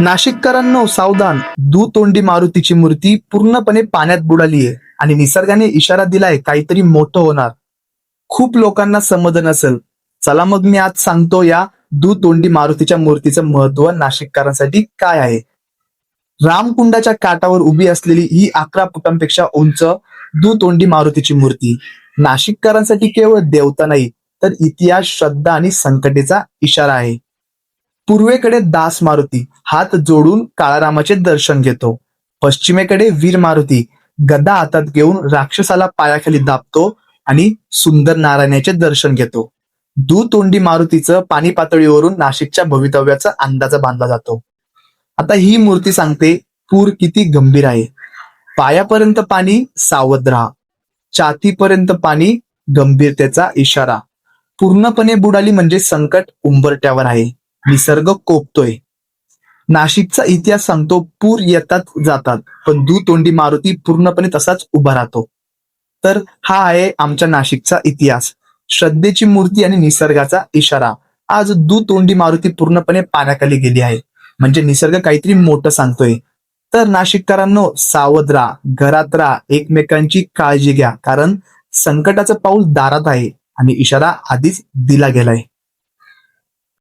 नाशिककरांनो सावधान. दुतोंडी मारुतीची मूर्ती पूर्णपणे पाण्यात बुडाली आहे आणि निसर्गाने इशारा दिलाय काहीतरी मोठं होणार. खूप लोकांना समज नसेल. चला मग मी आज सांगतो या दुतोंडी मारुतीच्या मूर्तीचं महत्त्व नाशिककरांसाठी काय आहे. रामकुंडाच्या काठावर उभी असलेली ही अकरा फुटांपेक्षा उंच दुतोंडी मारुतीची मूर्ती नाशिककरांसाठी केवळ देवता नाही तर इतिहास श्रद्धा आणि संकटेचा इशारा आहे. पूर्वेकडे दास मारुती हात जोडून काळारामाचे दर्शन घेतो. पश्चिमेकडे वीर मारुती गदा हातात घेऊन राक्षसाला पायाखाली दाबतो आणि सुंदर नारायणाचे दर्शन घेतो. दुतोंडी मारुतीचं पाणी पातळीवरून नाशिकच्या भवितव्याचा अंदाजा बांधला जातो. आता ही मूर्ती सांगते पूर किती गंभीर आहे. पायापर्यंत पाणी सावध राहा. छातीपर्यंत पाणी गंभीरतेचा इशारा. पूर्णपणे बुडाली म्हणजे संकट उंबरट्यावर आहे. निसर्ग कोपतोय. नाशिकचा इतिहास सांगतो पूर येतात जातात पण दुतोंडी मारुती पूर्णपणे तसाच उभा राहतो. तर हा आहे आमच्या नाशिकचा इतिहास. श्रद्धेची मूर्ती आणि निसर्गाचा इशारा. आज दुतोंडी मारुती पूर्णपणे पाण्याखाली गेली आहे. म्हणजे निसर्ग काहीतरी मोठं सांगतोय. तर नाशिककरांनो सावध राहा घरात राहा एकमेकांची काळजी घ्या. कारण संकटाचं पाऊल दारात आहे आणि इशारा आधीच दिला गेलाय.